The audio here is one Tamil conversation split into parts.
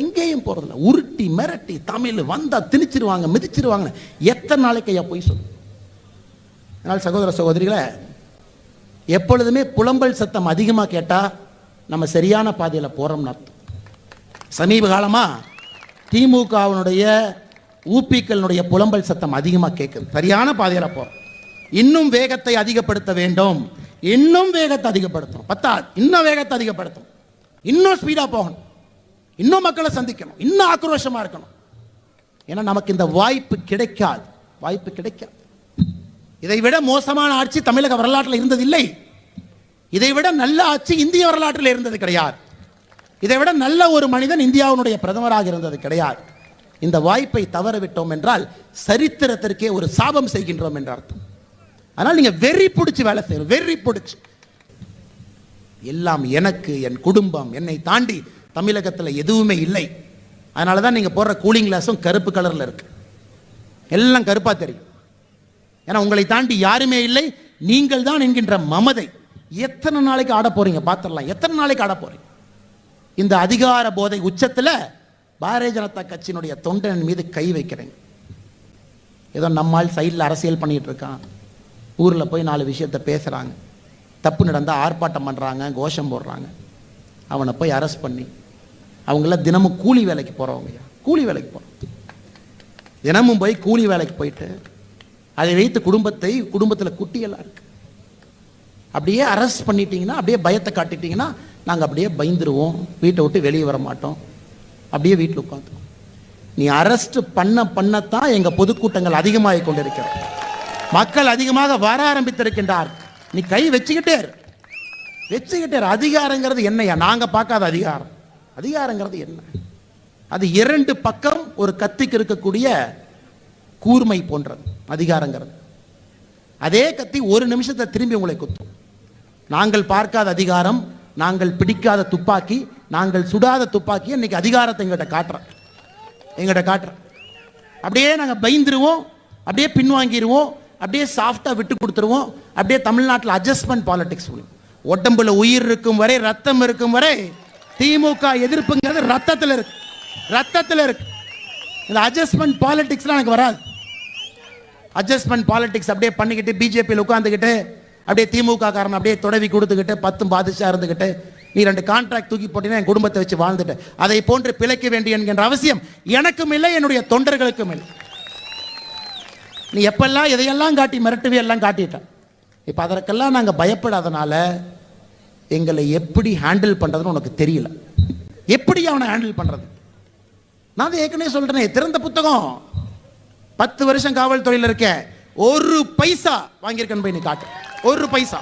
எங்கேயும் போறதில்ல. உருட்டி மிரட்டி தமிழ் வந்தா திணிச்சிருவாங்க மிதிச்சிருவாங்க எத்தனை நாளைக்கு ஐயா போய் சொல்லு? அதனால் சகோதர சகோதரிகளை எப்பொழுதுமே புலம்பல் சத்தம் அதிகமாக கேட்டா நம்ம சரியான பாதையில் போறோம்னு அர்த்தம். சமீப காலமா திமுகவினுடைய ஊப்பிக்களுடைய புலம்பல் சத்தம் அதிகமாக கேட்குது சரியான பாதையில் போறோம். இன்னும் வேகத்தை அதிகப்படுத்த வேண்டும். இன்னும் வேகத்தை அதிகப்படுத்தணும். பத்தா இன்னும் வேகத்தை அதிகப்படுத்தணும். இன்னும் ஸ்பீடாக போகணும். இன்னும் மக்களை சந்திக்கணும். இன்னும் ஆக்ரோஷமா இருக்கணும். ஏன்னா நமக்கு இந்த வாய்ப்பு கிடைக்காது. வாய்ப்பு கிடைக்காது. இதை விட மோசமான ஆட்சி தமிழக வரலாற்றில் இருந்ததில்லை. இதை விட நல்ல ஆட்சி இந்திய வரலாற்றில் இருந்தது கிடையாது. இதை விட நல்ல ஒரு மனிதன் இந்தியாவினுடைய பிரதமராக இருந்தது கிடையாது. இந்த வாய்ப்பை தவற விட்டோம் என்றால் சரித்திரத்திற்கே ஒரு சாபம் செய்கின்றோம் என்ற அர்த்தம். அதனால் நீங்க வெறி பிடிச்சி வேலை செய்யணும். வெறி பிடிச்சி. எல்லாம் எனக்கு என் குடும்பம் என்னை தாண்டி தமிழகத்தில் எதுவுமே இல்லை. அதனால தான் நீங்கள் போடுற கூலிங் கிளாஸும் கருப்பு கலரில் இருக்கு. எல்லாம் கருப்பாக தெரியும். ஏன்னா உங்களை தாண்டி யாருமே இல்லை. நீங்கள் தான் என்கின்ற மமதை. எத்தனை நாளைக்கு ஆட போறீங்க? பார்த்துடலாம். எத்தனை நாளைக்கு ஆட போறீங்க? இந்த அதிகார போதை உச்சத்தில் பாரதிய ஜனதா கட்சியினுடைய தொண்டன் மீது கை வைக்கிறேங்க. ஏதோ நம்மால் சைடில் அரசியல் பண்ணிகிட்டு இருக்கான். ஊரில் போய் நாலு விஷயத்த பேசுகிறாங்க தப்பு நடந்தால் ஆர்ப்பாட்டம் பண்ணுறாங்க கோஷம் போடுறாங்க. அவனை போய் அரெஸ்ட் பண்ணி அவங்களாம் தினமும் கூலி வேலைக்கு போகிறவங்கய்யா கூலி வேலைக்கு போகிறோம் தினமும் போய் கூலி வேலைக்கு போயிட்டு அதை வைத்து குடும்பத்தை குடும்பத்தில் குட்டியெல்லாம் இருக்கு. அப்படியே அரெஸ்ட் பண்ணிட்டீங்கன்னா அப்படியே பயத்தை காட்டிட்டீங்கன்னா நாங்கள் அப்படியே பயந்துருவோம். வீட்டை விட்டு வெளியே வர மாட்டோம். அப்படியே வீட்டில் உட்காந்துருவோம். நீ அரெஸ்ட் பண்ண பண்ணத்தான் எங்கள் பொதுக்கூட்டங்கள் அதிகமாகிக் கொண்டிருக்கிறோம் மக்கள் அதிகமாக வர ஆரம்பித்திருக்கின்றார். நீ கை வச்சுக்கிட்டே வச்சுக்கிட்டே அதிகாரங்கிறது என்னையா? நாங்கள் பார்க்காத அதிகாரம். அதிகாரங்கிறது என்ன? அது இரண்டு பக்கம் ஒரு கத்திக்கு இருக்கக்கூடிய கூர்மை போன்றது அதிகாரங்கிறது. அதே கத்தி ஒரு நிமிஷத்தை திரும்பி உங்களை குத்தும். நாங்கள் பார்க்காத அதிகாரம் நாங்கள் பிடிக்காத துப்பாக்கி நாங்கள் சுடாத துப்பாக்கி இன்னைக்கு அதிகாரத்தை எங்கிட்ட காட்டுறோம். எங்கிட்ட காட்டுறோம். அப்படியே நாங்கள் பயந்துருவோம் அப்படியே பின்வாங்கிடுவோம் அப்படியே சாஃப்டாக விட்டு கொடுத்துருவோம் அப்படியே தமிழ்நாட்டில் அட்ஜஸ்ட்மெண்ட் பாலிடிக்ஸ் உடம்புல உயிர் இருக்கும் வரை ரத்தம் இருக்கும் வரை திமுக எதிர்ப்புங்கிறது ரத்தத்தில் இருக்கு. ரத்தத்தில் இருக்கு. இந்த அட்ஜஸ்ட்மெண்ட் பாலிடிக்ஸ்லாம் எனக்கு வராது. அட்ஜஸ்ட்மெண்ட் பாலிடிக்ஸ் அப்படியே பண்ணிக்கிட்டு பிஜேபியில் உட்காந்துக்கிட்டு அப்படியே திமுக காரன் அப்படியே தொடவி கொடுத்துக்கிட்டு பத்தும் பாதிச்சா இருந்துக்கிட்டு நீ ரெண்டு கான்ட்ராக்ட் தூக்கி போட்டீங்கன்னா என் குடும்பத்தை வச்சு வாழ்ந்துட்டு அதை போன்று பிழைக்க வேண்டிய என்கின்ற அவசியம் எனக்கும் இல்லை என்னுடைய தொண்டர்களுக்கும் இல்லை. நீ எப்பெல்லாம் எதையெல்லாம் காட்டி மிரட்டுவே எல்லாம் காட்டிட்டேன். இப்போ அதற்கெல்லாம் நாங்கள் பயப்படாதனால எங்களை எப்படி ஹேண்டில் பண்ணுறதுன்னு உனக்கு தெரியல. எப்படி அவனை ஹேண்டில் பண்ணுறது நான் ஏற்கனவே சொல்றேனே திறந்த புத்தகம். பத்து வருஷம் காவல்துறையில் இருக்கேன் ஒரு பைசா வாங்கியிருக்கேன் போய் நீ காட்டு. ஒரு பைசா.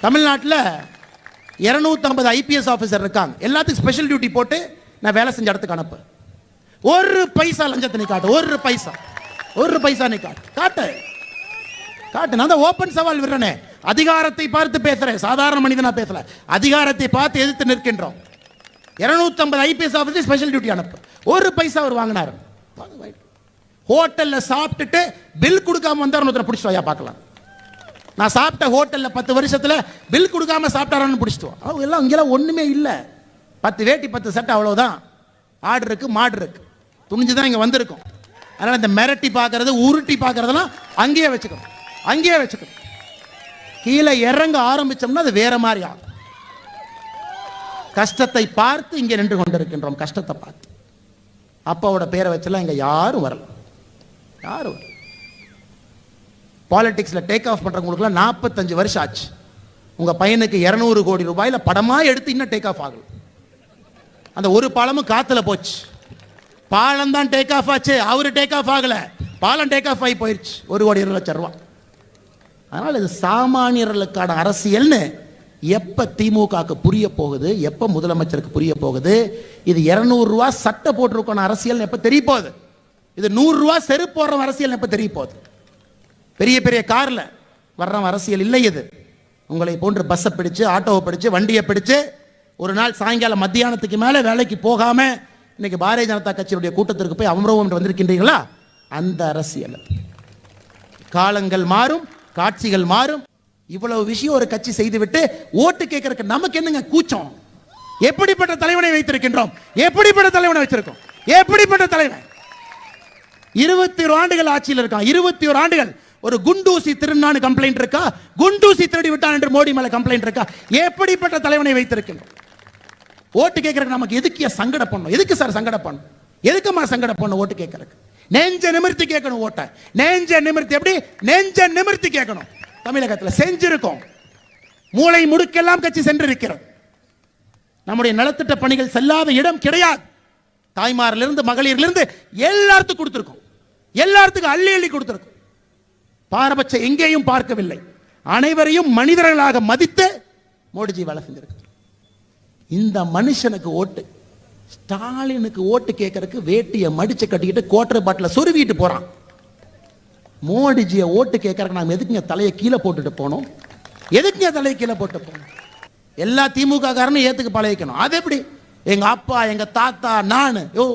தமிழ்நாட்டில் இரநூத்தம்பது ஐபிஎஸ் ஆஃபீஸர் இருக்காங்க. எல்லாத்துக்கும் ஸ்பெஷல் டியூட்டி போட்டு நான் வேலை செஞ்ச இடத்துக்கு அனுப்பு. ஒரு பைசா லஞ்சத்தை நீ காட்டு. ஒரு பைசா. ஒரு பைசா நீ காட்டு. காட்டு. காட்டு. நான் தான் ஓப்பன் சவால் விடுறேனே. அதிகாரத்தை பார்த்து பேசுறேன். சாதாரண மனிதனாக பேசல. அதிகாரத்தை பார்த்து எதிர்த்து நிற்கின்றோம். இருநூத்தம்பது ஐபிஎஸ் ஆஃபீஸர் ஸ்பெஷல் டியூட்டி அனுப்பு. ஒரு பைசா அவர் வாங்கினாரு. ஹோட்டல்ல சாப்பிட்டுட்டு பில் கொடுக்காம வந்தார் ஒருத்தரை பிடிச்சிட்டு வாயா பார்க்கலாம். நான் சாப்பிட்ட ஹோட்டல்ல பத்து வருஷத்துல பில் கொடுக்காம சாப்பிட்டாரான்னு பிடிச்சிட்டு அவங்க எல்லாம் இங்கெல்லாம் ஒண்ணுமே இல்லை. பத்து வேட்டி பத்து சட்டை அவ்வளோதான் ஆடு இருக்கு மாடு இருக்கு. துணிஞ்சு தான் இங்கே வந்திருக்கோம். அதனால இந்த மிரட்டி பார்க்கறது உருட்டி பார்க்கறதெல்லாம் அங்கேயே வச்சுக்கணும். அங்கேயே வச்சுக்கணும். கீழே இறங்க ஆரம்பிச்சோம்னா அது வேற மாதிரி ஆகும். கஷ்டத்தை பார்த்து இங்கே நின்று கொண்டிருக்கின்றோம் கஷ்டத்தை பார்த்து. அப்பாவோட பேரை வச்செல்லாம் இங்க யாரும் வரல. யாரும் வரல. பாலிடிக்ஸ்ல டேக் ஆஃப் பண்ணுறவங்களுக்குலாம் நாற்பத்தஞ்சு வருஷம் ஆச்சு. உங்க பையனுக்கு இருநூறு கோடி ரூபாயில படமா எடுத்து இன்னும் டேக் ஆஃப் ஆகல. அந்த ஒரு பாலமும் காத்துல போச்சு. பாலம் தான் டேக் ஆஃப் ஆச்சு. அவரு டேக் ஆஃப் ஆகல. பாலம் டேக் ஆஃப் ஆகி போயிடுச்சு ஒரு கோடி இருபது லட்சம் ரூபாய் அதனால் இது சாமானியர்களுக்கான அரசியல்னு எப்போ திமுகவுக்கு புரிய போகுது எப்போ முதலமைச்சருக்கு புரிய போகுது இது இரநூறுவா சட்டை போட்டிருக்கான அரசியல் எப்போ தெரிய போகுது? இது நூறுரூவா செருப்பு போடுற அரசியல் எப்போ தெரிய போகுது? பெரிய பெரிய காரில் வர்ற அரசியல் இல்லை இது. உங்களை போன்று பஸ்ஸை பிடிச்சு ஆட்டோவை பிடிச்சு வண்டியை பிடிச்சு ஒரு நாள் சாயங்காலம் மத்தியானத்துக்கு மேலே வேலைக்கு போகாமல் இன்னைக்கு பாரதிய ஜனதா கட்சியினுடைய கூட்டத்திற்கு போய் அமரவம் வந்திருக்கின்றீங்களா அந்த அரசியல். காலங்கள் மாறும் காட்சிகள் மாறும். இவ்வளவு விஷயம் ஒரு கட்சி செய்துவிட்டு ஓட்டு கேட்கறதுக்கு நமக்கு என்னங்க கூச்சம்? எப்படிப்பட்ட தலைவனை வைத்திருக்கின்றோம்? எப்படிப்பட்ட தலைவனை வச்சிருக்கோம் எப்படிப்பட்ட தலைவன்? இருபத்தி ஒரு ஆண்டுகள் ஆட்சியில் இருக்கான். இருபத்தி ஒரு ஆண்டுகள். ஒரு குண்டூசி திருநான்னு கம்ப்ளைண்ட் இருக்கா? குண்டூசி திருடி விட்டான் என்று மோடி மேல கம்ப்ளைண்ட் இருக்கா? எப்படிப்பட்ட தலைவனை வைத்திருக்கின்றோம்? ஓட்டு கேட்கறதுக்கு நமக்கு எதுக்கு சங்கட பண்ணும் எதுக்கு சார் சங்கட பண்ணும் எதுக்குமா சங்கட பண்ணும் ஓட்டு கேட்கறதுக்கு? நெஞ்ச நிமிர்த்தி கேட்கணும் ஓட்ட. நெஞ்ச நிமிர்த்தி எப்படி? நெஞ்ச நிமிர்த்தி கேட்கணும். தமிழகத்துல செஞ்சிருக்கோம். மூளை முடுக்கெல்லாம் கட்சி சென்றிருக்கிறது. நம்முடைய நலத்திட்ட பணிகள் செல்லாத இடம் கிடையாது. தாய்மாரிலிருந்து மகளிரிலிருந்து எல்லாத்துக்கும் கொடுத்துருக்கோம். எல்லாத்துக்கும் அள்ளி அள்ளி கொடுத்துருக்கோம். பாரபட்சம் எங்கேயும் பார்க்கவில்லை. அனைவரையும் மனிதர்களாக மதித்து மோடிஜி வேலை செஞ்சிருக்கிறார் இந்த மனுஷனுக்கு ஓட்டு. ஸ்டாலினுக்கு ஓட்டு கேட்கறதுக்கு வேட்டியை மடிச்சு கட்டிக்கிட்டு கோட்டர் பாட்டில் சொருவிட்டு போறான். மோடிஜியை ஓட்டு கேட்கறதுக்கு நாம் எதுக்குங்க தலையை கீழே போட்டுட்டு போனோம் எதுக்குங்க தலையை கீழே போட்டு போனோம் எல்லா திமுக காரனும் ஏத்துக்கு பழகிக்கணும். அது எப்படி? எங்க அப்பா எங்க தாத்தா நான். யோ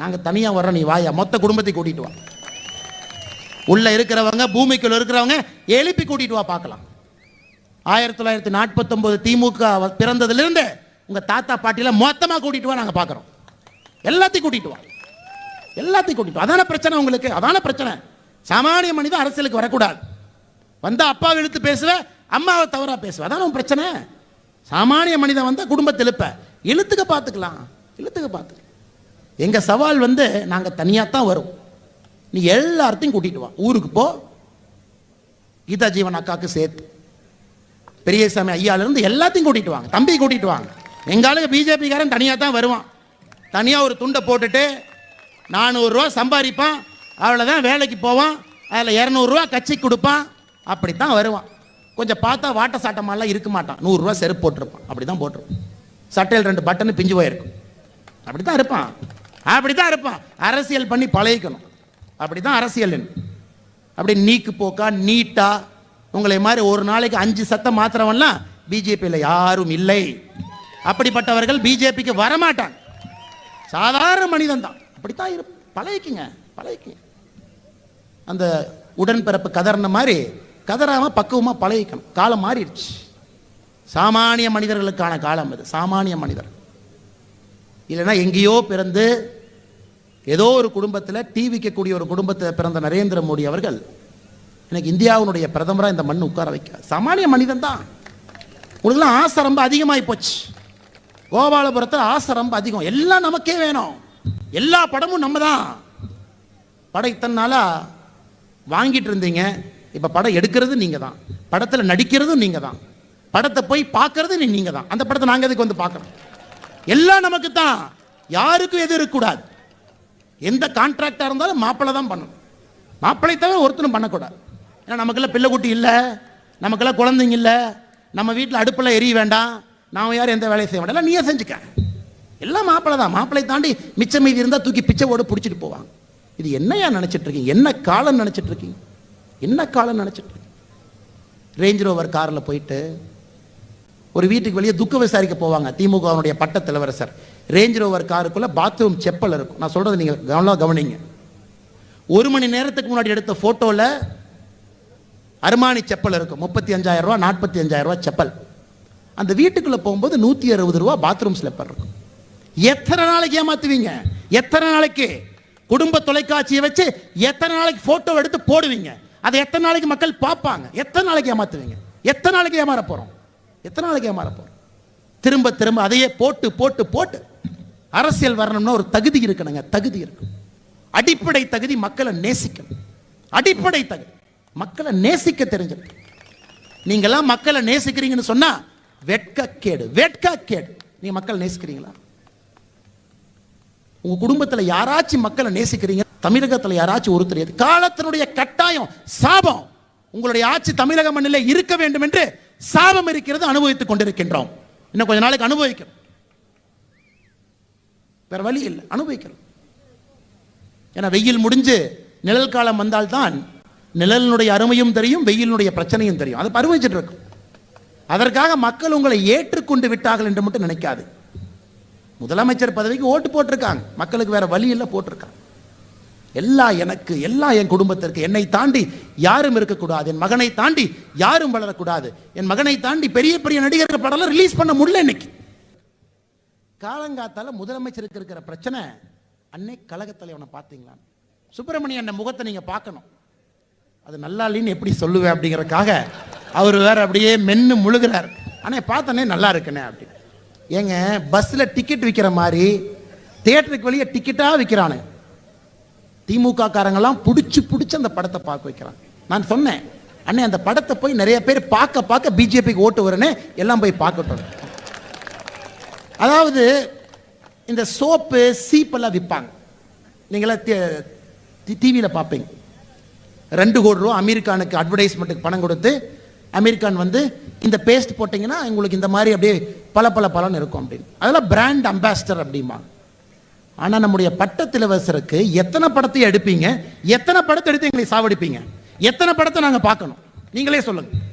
நாங்க தனியா வர்றோம் நீ வாயா. மொத்த குடும்பத்தை கூட்டிட்டு வா. உள்ள இருக்கிறவங்க பூமிக்குள்ள இருக்கிறவங்க எழுப்பி கூட்டிட்டு வா பார்க்கலாம். ஆயிரத்தி தொள்ளாயிரத்தி நாற்பத்தொன்பது திமுக பிறந்ததுலேருந்தே உங்க தாத்தா பாட்டில மொத்தமா கூட்டிட்டு வா நாங்க பாக்குறோம். எல்லாத்தையும் கூட்டிட்டு வா. எல்லாத்தையும் கூட்டிட்டு அதான பிரச்சனை உங்களுக்கு? அதான பிரச்சனை. சாமானிய மனிதன் அரசியலுக்கு வரக்கூடாது. வந்தா அப்பாவை இழுத்து பேசுவேன் அம்மாவை தவறா பேசுவேன் அதான உன் பிரச்சனை? சாமானிய மனிதன் வந்தா குடும்பத்தை இழுப்ப. இழுத்துக்க பார்த்துக்கலாம் இழுத்துக்க பார்த்துக்கலாம் எங்க சவால் வந்து நாங்க தனியா தான் வரும். நீ எல்லாத்தையும் கூட்டிட்டு வா. ஊருக்கு போ. கீதா ஜீவன் அக்காவுக்கு சேர்த்து. பெரியசாமி ஐயாலேருந்து எல்லாத்தையும் கூட்டிட்டு வாங்க. தம்பி கூட்டிட்டு வாங்க. எங்க பிஜேபிக்காரன் தனியாக தான் வருவான். தனியாக ஒரு துண்டை போட்டுட்டு நானூறுரூவா சம்பாதிப்பான் அவ்வளோதான் வேலைக்கு போவான். அதில் இரநூறுவா கட்சிக்கு கொடுப்பான். அப்படி தான் வருவான். கொஞ்சம் பார்த்தா வாட்ட சாட்டமாலாம் இருக்க மாட்டான். நூறுரூவா செருப்பு போட்டிருப்பான். அப்படி தான் போட்டிருப்பான். சட்டையில் ரெண்டு பட்டனு பிஞ்சு போயிருக்கும். அப்படி தான் இருப்பான். அப்படி தான் இருப்பான். அரசியல் பண்ணி பழகிக்கணும். அப்படி தான் அரசியல் அப்படி நீக்கு போக்கா நீட்டா உங்களை மாதிரி ஒரு நாளைக்கு அஞ்சு சத்தம் மாத்திரவன்லாம் பிஜேபியில் யாரும் இல்லை. அப்படிப்பட்டவர்கள் பிஜேபிக்கு வரமாட்டாங்க. சாதாரண மனிதன் தான். அப்படித்தான் இரு பழகிக்குங்க பழகிக்குங்க அந்த உடன்பிறப்பு கதறின மாதிரி கதறாம பக்குவமா பழகிக்கணும். காலம் மாறிடுச்சு. சாமானிய மனிதர்களுக்கான காலம் இது சாமானிய மனிதர். இல்லைன்னா எங்கேயோ பிறந்து ஏதோ ஒரு குடும்பத்தில் டீ விற்கக்கூடிய ஒரு குடும்பத்தில் பிறந்த நரேந்திர மோடி அவர்கள் எனக்கு இந்தியாவினுடைய பிரதமராக இந்த மண் உட்கார வைக்க. சாமானிய மனிதன் தான். உங்களுக்குலாம் ஆசை ரொம்ப அதிகமாகி போச்சு. கோபாலபுரத்தில் ஆசை ரொம்ப அதிகம். எல்லாம் நமக்கே வேணும். எல்லா படமும் நம்ம தான் படம் இத்தனை நாளாக வாங்கிட்டு இருந்தீங்க. இப்போ படம் எடுக்கிறது நீங்கள் தான் படத்தில் நடிக்கிறதும் நீங்கள் தான் படத்தை போய் பார்க்கறது நீங்கள் தான் அந்த படத்தை நாங்கள் எதுக்கு வந்து பார்க்குறோம்? எல்லாம் நமக்கு தான் யாருக்கும் எது இருக்கக்கூடாது. எந்த கான்ட்ராக்டாக இருந்தாலும் மாப்பிள்ளை தான் பண்ணணும். மாப்பிள்ளை தவிர ஒருத்தனும் பண்ணக்கூடாது. ஏன்னா நமக்கெல்லாம் பிள்ளை குட்டி இல்லை. நமக்கெல்லாம் குழந்தைங்க இல்லை. நம்ம வீட்டில் அடுப்பில் எரிய வேண்டாம். நான் யாரும் எந்த வேலையும் செய்ய மாட்டேன். நீயே செஞ்சுக்க. எல்லாம் மாப்பிள்ளை தான். மாப்பிள்ளை தாண்டி மிச்சம் மீதி இருந்தால் தூக்கி பிச்சைவோடு பிடிச்சிட்டு போவாங்க. இது என்னையா நினச்சிட்டு இருக்கீங்க என்ன காலம் நினச்சிட்டு இருக்கீங்க என்ன காலம் நினச்சிட்டு இருக்கீங்க ரேஞ்ச் ரோவர் காரில் போயிட்டு ஒரு வீட்டுக்கு வெளியே துக்க விசாரிக்க போவாங்க. திமுகவினுடைய பட்ட தலைவரசர். ரேஞ்ச் ரோவர் காருக்குள்ளே பாத்ரூம் செப்பல் இருக்கும். நான் சொல்கிறது நீங்கள் கவனம் கவனிங்க. ஒரு மணி நேரத்துக்கு முன்னாடி எடுத்த ஃபோட்டோவில் அருமானி செப்பல் இருக்கும். முப்பத்தி அஞ்சாயிரம் ரூபா நாற்பத்தி அஞ்சாயிரம் ரூபா செப்பல். அந்த வீட்டுக்குள்ள போகும்போது நூத்தி அறுபது ரூபா பாத்ரூம் ஸ்லிப்பர் இருக்கும். எத்தனை நாளைக்கு ஏமாத்துவீங்க? எத்தனை நாளைக்கு? குடும்ப தொலைக்காட்சியை வச்சு எத்தனை நாளைக்கு போட்டோ எடுத்து போடுவீங்க? அதை எத்தனை நாளைக்கு மக்கள் பார்ப்பாங்க? எத்தனை நாளைக்கு ஏமாத்துவீங்க? எத்தனை நாளைக்கு ஏமாற போறோம்? எத்தனை நாளைக்கு ஏமாற போறோம்? திரும்ப திரும்ப அதையே போட்டு போட்டு போட்டு அரசியல் வரணும்னா ஒரு தகுதி இருக்கணுங்க. தகுதி இருக்கும். அடிப்படை தகுதி மக்களை நேசிக்கணும் அடிப்படை தகுதி. மக்களை நேசிக்க தெரிஞ்சிருக்கு. நீங்கெல்லாம் மக்களை நேசிக்கிறீங்கன்னு சொன்னா வெட்கக்கேடு வெட்கக்கேடு. நீங்க மக்கள் நேசிக்கிறீங்களா? உங்க குடும்பத்துல யாராச்சும் மக்களை நேசிக்கிறீங்க? தமிழகத்துல யாராச்சும் ஒருத்தர் காலத்தினுடைய கட்டாயம் சாபம். உங்களுடைய ஆட்சி தமிழக மண்ணில் இருக்க வேண்டும் என்று சாபம் இருக்கிறது அனுபவித்துக் கொண்டிருக்கின்றோம். இன்னும் கொஞ்ச நாளைக்கு அனுபவிக்கிறோம். வேற வழி இல்லை அனுபவிக்கிறோம். ஏன்னா வெயில் முடிஞ்சு நிழல் காலம் வந்தால்தான் நிழலினுடைய அருமையும் தெரியும் வெயிலினுடைய பிரச்சனையும் தெரியும். அதை அனுபவிச்சுட்டு இருக்கும். அதற்காக மக்கள் உங்களை ஏற்றுக்கொண்டு விட்டார்கள் என்று மட்டும் நினைக்காது. முதலமைச்சர் பதவிக்கு ஓட்டு போட்டிருக்காங்க. மக்களுக்கு வேற வழி இல்லை போட்டிருக்காங்க. எல்லாம் எனக்கு எல்லாம் என் குடும்பத்திற்கு என்னை தாண்டி யாரும் இருக்கக்கூடாது. என் மகனை தாண்டி யாரும் வளரக்கூடாது. என் மகனை தாண்டி பெரிய பெரிய நடிகர்கள் படம்லாம் ரிலீஸ் பண்ண முடியல இன்னைக்கு. காலங்காத்தால முதலமைச்சருக்கு இருக்கிற பிரச்சனை அன்னை கழகத்தில் தலைவனை பார்த்தீங்களா? சுப்பிரமணியன் முகத்தை நீங்க பார்க்கணும். அது நல்லா இல்லைன்னு எப்படி சொல்லுவேன் அப்படிங்கிறதுக்காக அவர் வேறு அப்படியே மென்னு முழுகிறார். அண்ணே பார்த்தனே நல்லா இருக்குண்ணே அப்படி ஏங்க பஸ்ல டிக்கெட் விற்கிற மாதிரி தியேட்டருக்கு வெளியே டிக்கெட்டா விற்கிறானு திமுக காரங்கெல்லாம் பிடிச்சி பிடிச்சி அந்த படத்தை பார்க்க வைக்கிறான் நான் சொன்னேன் அண்ணே அந்த படத்தை போய் நிறைய பேர் பார்க்க பார்க்க பிஜேபிக்கு ஓட்டு வருன்னு எல்லாம் போய் பார்க்கட்டும். அதாவது இந்த சோப்பு சீப்பெல்லாம் விற்பாங்க நீங்களாம் டிவியில் பார்ப்பீங்க. ரெண்டு கோடி ரூபா அமெரிக்கானுக்கு அட்வர்டைஸ்மெண்ட்டுக்கு பணம் கொடுத்து அமெரிக்கான் வந்து இந்த பேஸ்ட் போட்டிங்கன்னா உங்களுக்கு இந்த மாதிரி அப்படியே பல பல பலன் இருக்கும் அப்படின்னு. அதெல்லாம் பிராண்ட் அம்பாசிடர் அப்படிமா ஆனால் நம்முடைய பட்டத்திலவசருக்கு எத்தனை படத்தை எடுப்பீங்க? எத்தனை படத்தை எடுத்து எங்களை சாவடிப்பீங்க? எத்தனை படத்தை நாங்கள் பார்க்கணும்? நீங்களே சொல்லுங்கள்